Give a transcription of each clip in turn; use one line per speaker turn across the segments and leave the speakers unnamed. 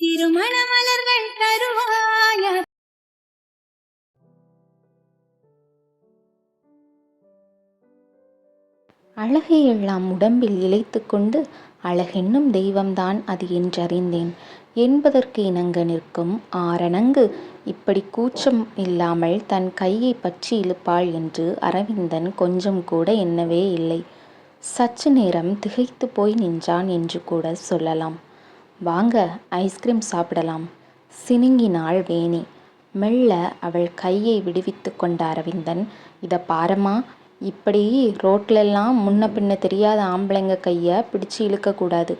திருமண மலர்கள் தருவாய?
அழகை எல்லாம் உடம்பில் இழைத்து கொண்டு அழகென்னும் தெய்வம்தான் அது என்றறிந்தேன். என்பதற்கு இணங்க நிற்கும் ஆரணங்கு இப்படி கூச்சம் இல்லாமல் தன் கையை பற்றி இழுப்பாள் என்று அரவிந்தன் கொஞ்சம் கூட எண்ணவே இல்லை. சற்று நேரம் திகைத்து போய் நின்றான் என்று கூட சொல்லலாம். வாங்க ஐஸ்கிரீம் சாப்பிடலாம். சினுங்கினாள் வேணி. மெல்ல அவள் கையை விடுவித்து கொண்ட அரவிந்தன் இதை பாரம்மா இப்படி ரோட்லெல்லாம் முன்ன பின்ன தெரியாத ஆம்பளைங்க கையை பிடிச்சு இழுக்கக்கூடாது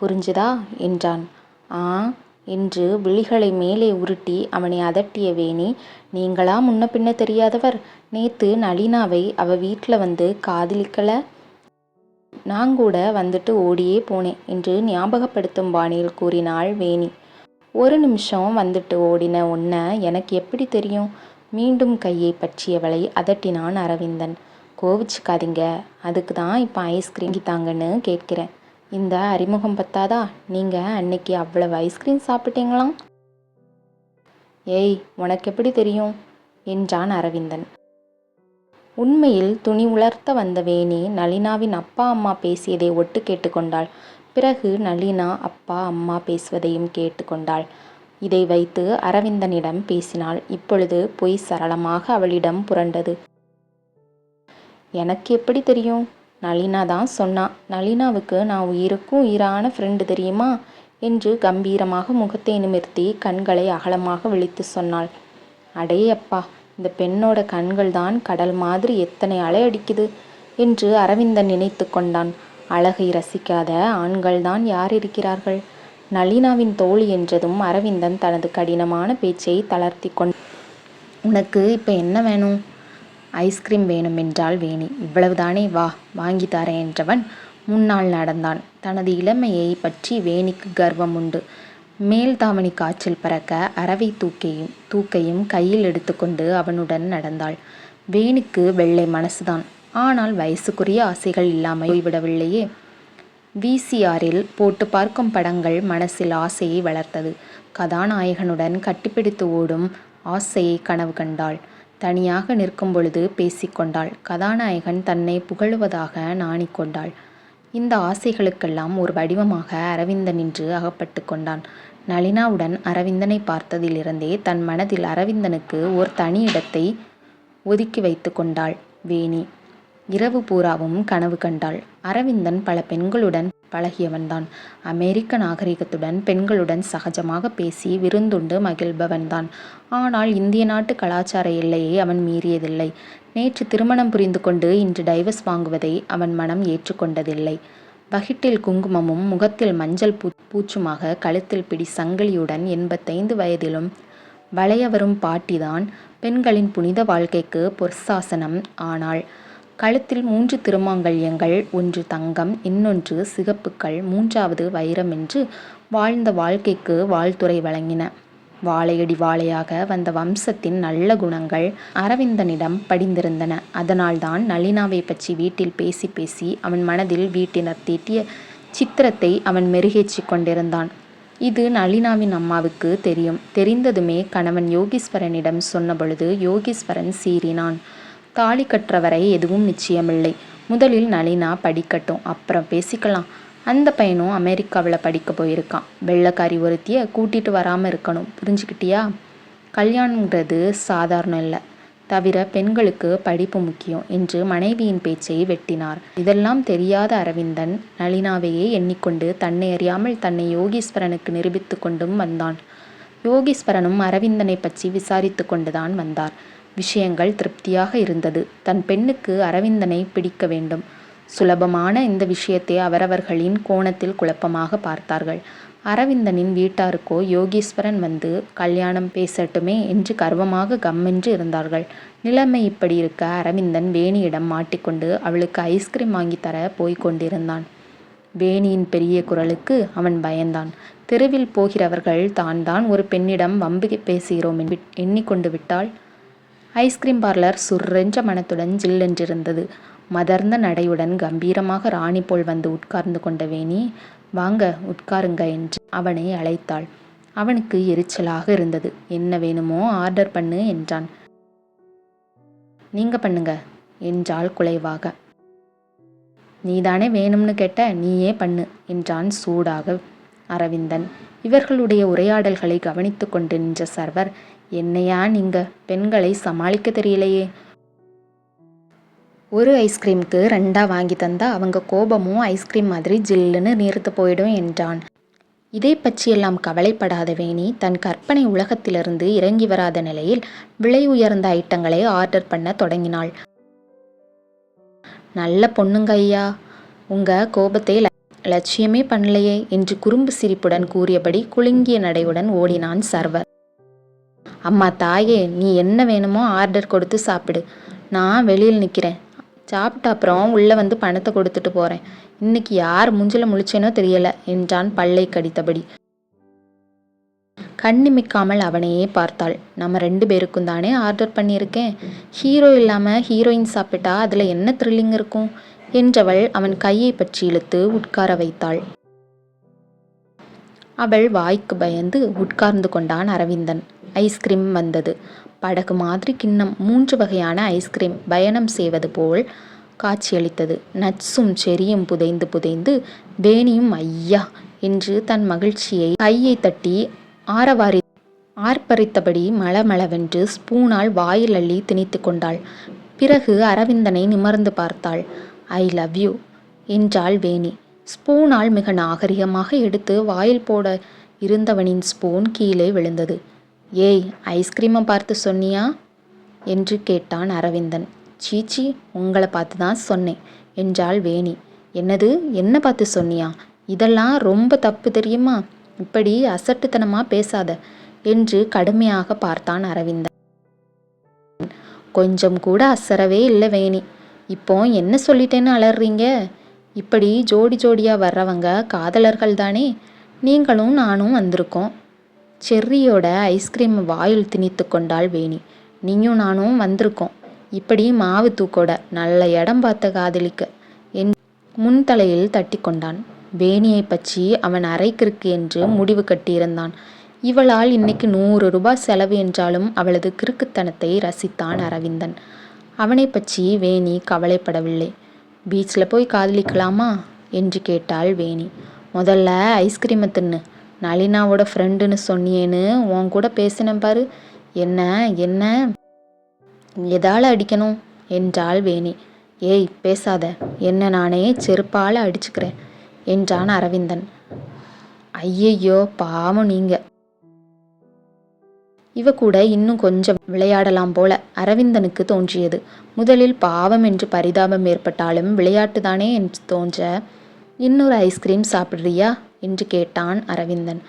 புரிஞ்சுதா? என்றான். ஆ என்று விழிகளை மேலே உருட்டி அவனை அதட்டிய வேணி நீங்களா முன்ன பின்ன தெரியாதவர்? நேத்து நளினாவை அவ வீட்டில் வந்து காதலிக்கலை? நான் கூட வந்துட்டு ஓடியே போனேன் என்று ஞாபகப்படுத்தும் பாணியில் கூறினாள் வேணி. ஒரு நிமிஷம் வந்துட்டு ஓடின உன்னை எனக்கு எப்படி தெரியும்? மீண்டும் கையை பற்றியவளை அதட்டினான் அரவிந்தன். கோவிச்சுக்காதீங்க அதுக்கு தான் இப்போ ஐஸ்கிரீம் தாங்கன்னு கேட்கிறேன். இந்த அறிமுகம் பத்தாதா? நீங்கள் அன்னைக்கு அவ்வளவு ஐஸ்கிரீம் சாப்பிட்டீங்களாம்? ஏய் உனக்கு எப்படி தெரியும்? என்றான் அரவிந்தன். உண்மையில் துணி உலர்த்த வந்த வேணி நளினாவின் அப்பா அம்மா பேசியதை ஒட்டு கேட்டுக்கொண்டாள் பிறகு நளினா அப்பா அம்மா பேசுவதையும் கேட்டுக்கொண்டாள் இதை வைத்து அரவிந்தனிடம் பேசினாள். இப்பொழுது பொய் சரளமாக அவளிடம் புரண்டது. எனக்கு எப்படி தெரியும்? நளினா தான் சொன்னா. நளினாவுக்கு நான் உயிருக்கும் உயிரான ஃப்ரெண்டு தெரியுமா? என்று கம்பீரமாக முகத்தை நிமிர்த்தி கண்களை அகலமாக விழித்து சொன்னாள். அடே அப்பா இந்த பெண்ணோட கண்கள் தான் கடல் மாதிரி எத்தனை அலை அடிக்குது என்று அரவிந்தன் நினைத்து கொண்டான். அழகை ரசிக்காத ஆண்கள் தான் யார் இருக்கிறார்கள்? நளினாவின் தோழி என்றதும் அரவிந்தன் தனது கடினமான பேச்சை தளர்த்தி கொண்டு உனக்கு இப்போ என்ன வேணும்? ஐஸ்கிரீம் வேணும் என்றால் வேணி. இவ்வளவுதானே? வா வாங்கி தரேன் என்றவன் முன்னால் நடந்தான். தனது இளமையை பற்றி வேணிக்கு கர்வம் உண்டு. மேல் தாவணி காய்ச்சல் பறக்க அரவை தூக்கையும் தூக்கையும் கையில் எடுத்துக்கொண்டு அவனுடன் நடந்தாள். வேணுக்கு வெள்ளை மனசுதான். ஆனால் வயசுக்குரிய ஆசைகள் இல்லாமல் விடவில்லையே விசிஆரில் போட்டு பார்க்கும் படங்கள் மனசில் ஆசையை வளர்த்தது. கதாநாயகனுடன் கட்டிப்பிடித்து ஓடும் ஆசையை கனவு கண்டாள். தனியாக நிற்கும் பொழுது பேசிக்கொண்டாள் கதாநாயகன் தன்னை புகழுவதாக நாணிக்கொண்டாள் இந்த ஆசைகளுக்கெல்லாம் ஒரு வடிவமாக அரவிந்தன் நின்று அகப்பட்டு கொண்டான். நளினாவுடன் அரவிந்தனை பார்த்ததிலிருந்தே தன் மனதில் அரவிந்தனுக்கு ஓர் தனி இடத்தை ஒதுக்கி வைத்து கொண்டாள். வேணி இரவு பூராவும் கனவு கண்டாள். அரவிந்தன் பல பெண்களுடன் பழகியவன்தான். அமெரிக்க நாகரிகத்துடன் பெண்களுடன் சகஜமாக பேசி விருந்துண்டு மகிழ்பவன்தான். ஆனால் இந்திய நாட்டு கலாச்சார எல்லையை அவன் மீறியதில்லை. நேற்று திருமணம் புரிந்து கொண்டு இன்று டைவர்ஸ் வாங்குவதை அவன் மனம் ஏற்றுக்கொண்டதில்லை. வகிட்டில் குங்குமமும் முகத்தில் மஞ்சள் பூ பூச்சுமாக கழுத்தில் பிடி சங்கிலியுடன் எண்பத்தைந்து வயதிலும் வளையவரும் பாட்டிதான். பெண்களின் புனித வாழ்க்கைக்கு பொற்சாசனம். ஆனால் கழுத்தில் மூன்று திருமாங்கல்யங்கள் ஒன்று தங்கம் இன்னொன்று சிகப்புக்கள் மூன்றாவது வைரம் என்று வாழ்ந்த வாழ்க்கைக்கு வாழ்த்துறை வழங்கின. வாழையடி வாழையாக வந்த வம்சத்தின் நல்ல குணங்கள் அரவிந்தனிடம் படிந்திருந்தன. அதனால்தான் நளினாவை பற்றி வீட்டில் பேசி பேசி அவன் மனதில் வீட்டினர் தீட்டிய சித்திரத்தை அவன் மெருகேற்றி கொண்டிருந்தான். இது நளினாவின் அம்மாவுக்கு தெரியும். தெரிந்ததுமே கணவன் யோகீஸ்வரனிடம் சொன்னபொழுது யோகீஸ்வரன் சீறினான். தாலி கற்றவரை எதுவும் நிச்சயமில்லை. முதலில் நளினா படிக்கட்டும். அப்புறம் பேசிக்கலாம். அந்த பையனும் அமெரிக்காவில் படிக்க போயிருக்கான். வெள்ளக்காரி ஒருத்திய கூட்டிட்டு வராமல் இருக்கணும். புரிஞ்சுக்கிட்டியா? கல்யாணங்கிறது சாதாரணம் இல்லை. தவிர பெண்களுக்கு படிப்பு முக்கியம் என்று மனைவியின் பேச்சை வெட்டினார். இதெல்லாம் தெரியாத அரவிந்தன் நளினாவையே எண்ணிக்கொண்டு தன்னை அறியாமல் தன்னை யோகீஸ்வரனுக்கு நிரூபித்து கொண்டும் வந்தான். யோகீஸ்வரனும் அரவிந்தனை பற்றி விசாரித்து கொண்டுதான் வந்தார். விஷயங்கள் திருப்தியாக இருந்தது. தன் பெண்ணுக்கு அரவிந்தனை பிடிக்க வேண்டும். சுலபமான இந்த விஷயத்தை அவரவர்களின் கோணத்தில் குழப்பமாக பார்த்தார்கள். அரவிந்தனின் வீட்டாருக்கோ யோகீஸ்வரன் வந்து கல்யாணம் பேசட்டுமே என்று கர்வமாக கம்மென்று இருந்தார்கள். நிலைமை இப்படி இருக்க அரவிந்தன் வேணியிடம் மாட்டிக்கொண்டு அவளுக்கு ஐஸ்கிரீம் வாங்கி தர போய்க் கொண்டிருந்தான். வேணியின் பெரிய குரலுக்கு அவன் பயந்தான். தெருவில் போகிறவர்கள் தான் தான் ஒரு பெண்ணிடம் வம்பு பேசுகிறோம் எண்ணிக்கொண்டு விட்டால் ஐஸ்கிரீம் பார்லர் சுர்ரென்ற மனத்துடன் ஜில்லென்றிருந்தது. மதர்ந்த நடையுடன் கம்பீரமாக ராணி போல் வந்து உட்கார்ந்து கொண்ட வேணி வாங்க உட்காருங்க என்று அவனை அழைத்தாள். அவனுக்கு எரிச்சலாக இருந்தது. என்ன வேணுமோ ஆர்டர் பண்ணு என்றான். நீங்க பண்ணுங்க என்றாள் குலைவாக. நீதானே வேணும்னு கேட்ட நீயே பண்ணு என்றான் சூடாக அரவிந்தன். இவர்களுடைய உரையாடல்களை கவனித்து கொண்டு நின்ற சர்வர் என்னையா நீங்க? பெண்களை சமாளிக்க தெரியலையே. ஒரு ஐஸ்கிரீமுக்கு ரெண்டாக வாங்கி தந்தா அவங்க கோபமும் ஐஸ்கிரீம் மாதிரி ஜில்லுன்னு நீர்த்து போயிடும் என்றான். இதை பற்றியெல்லாம் கவலைப்படாத வேணி தன் கற்பனை உலகத்திலிருந்து இறங்கி வராத நிலையில் விலை உயர்ந்த ஐட்டங்களை ஆர்டர் பண்ண தொடங்கினாள். நல்ல பொண்ணுங்க ஐயா உங்க கோபத்தை ல- லட்சியமே பண்ணலையே என்று குறும்பு சிரிப்புடன் கூறியபடி குலுங்கிய நடையுடன் ஓடினான் சர்வர். அம்மா தாயே நீ என்ன வேணுமோ ஆர்டர் கொடுத்து சாப்பிடு. நான் வெளியில் நிற்கிறேன் சாப்பிட்ட அப்புறம் உள்ளே வந்து பணத்தை கொடுத்துட்டு போகிறேன் இன்னைக்கு யார் மூஞ்சில முழிச்சேனோ தெரியலை என்றான் பல்லை கடித்தபடி. கண்ணிமிக்காமல் அவனையே பார்த்தாள். நம்ம ரெண்டு பேருக்கும் தானே ஆர்டர் பண்ணியிருக்கேன். ஹீரோ இல்லாமல் ஹீரோயின் சாப்பிட்டா அதில் என்ன த்ரில்லிங் இருக்கும்? என்றவள் அவன் கையை பற்றி இழுத்து உட்கார வைத்தாள். அவள் வாய்க்கு பயந்து உட்கார்ந்து கொண்டான் அரவிந்தன். ஐஸ்கிரீம் வந்தது. படகு மாதிரி கிண்ணம். மூன்று வகையான ஐஸ்கிரீம் பயணம் செய்வது போல் காட்சியளித்தது. நட்ஸும் செரியும் புதைந்து புதைந்து வேணியும் ஐயா என்று தன் மகிழ்ச்சியை கையை தட்டி ஆரவாரி ஆர்ப்பரித்தபடி மளமளவென்று ஸ்பூனால் வாயில் அள்ளி திணித்து கொண்டாள். பிறகு அரவிந்தனை நிமர்ந்து பார்த்தாள். ஐ லவ் யூ என்றாள் வேணி. ஸ்பூனால் மிக நாகரிகமாக எடுத்து வாயில் போட இருந்தவனின் ஸ்பூன் கீழே விழுந்தது. ஏய் ஐஸ்கிரீமை பார்த்து சொன்னியா? என்று கேட்டான் அரவிந்தன். சீச்சி உங்களை பார்த்து தான் சொன்னேன் என்றாள் வேணி. என்னது என்ன பார்த்து சொன்னியா? இதெல்லாம் ரொம்ப தப்பு தெரியுமா? இப்படி அசட்டுத்தனமாக பேசாத என்று கடுமையாக பார்த்தான் அரவிந்தன். கொஞ்சம் கூட அசரவே இல்லை வேணி. இப்போ என்ன சொல்லிட்டேன்னு அலறீங்க? இப்படி ஜோடி ஜோடியாக வர்றவங்க காதலர்கள் தானே? நீங்களும் நானும் வந்திருக்கோம். செர்ரியோட ஐஸ்கிரீம் வாயில் திணித்து கொண்டாள் வேணி. நீயும் நானும் வந்திருக்கோம். இப்படி மாவு தூக்கோட நல்ல இடம் பார்த்த காதலிக்க என் முன்தலையில் தட்டி கொண்டான். வேணியை பற்றி அவன் அரைக்கிற்கு என்று முடிவு கட்டியிருந்தான். இவளால் இன்னைக்கு நூறு ரூபாய் செலவு என்றாலும் அவளது கிறுக்குத்தனத்தை ரசித்தான் அரவிந்தன். அவனை பற்றி வேணி கவலைப்படவில்லை. பீச்சில் போய் காதலிக்கலாமா? என்று கேட்டாள் வேணி. முதல்ல ஐஸ்கிரீமை தின்னு. நளினாவோட ஃப்ரெண்டுன்னு சொன்னியேன்னு உன் கூட பேசினேன் பாரு. என்ன என்ன? எதால் அடிக்கணும்? என்றாள் வேணி. ஏய் பேசாத. என்ன நானே செருப்பால் அடிச்சுக்கிறேன் என்றான் அரவிந்தன். ஐயையோ பாவம் நீங்க. இவ கூட இன்னும் கொஞ்சம் விளையாடலாம் போல அரவிந்தனுக்கு தோன்றியது. முதலில் பாவம் என்று பரிதாபம் ஏற்பட்டாலும் விளையாட்டுதானே என்று தோன்ற இன்னொரு ஐஸ்கிரீம் சாப்பிட்றியா? என்று கேட்டான் அரவிந்தன்.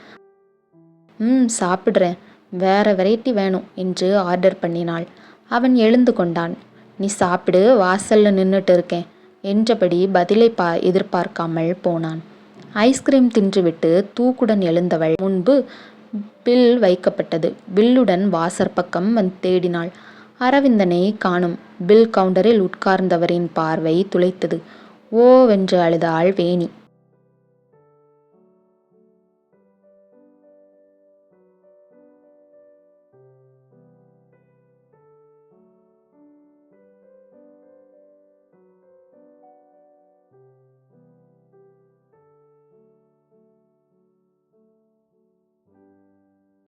ம் சாப்பிட்றேன். வேற வெரைட்டி வேணும் என்று ஆர்டர் பண்ணினாள். அவன் எழுந்து கொண்டான். நீ சாப்பிடு வாசல்ல நின்றுட்டு இருக்கேன் என்றபடி பதிலை பா எதிர்பார்க்காமல் போனான். ஐஸ்கிரீம் தின்றுவிட்டு தூக்குடன் எழுந்தவள் முன்பு பில் வைக்கப்பட்டது. பில்லுடன் வாசற் பக்கம் வந்து தேடினாள். அரவிந்தனை காணும். பில் கவுண்டரில் உட்கார்ந்தவரின் பார்வை துளைத்தது. ஓவென்று அழுதாள் வேணி.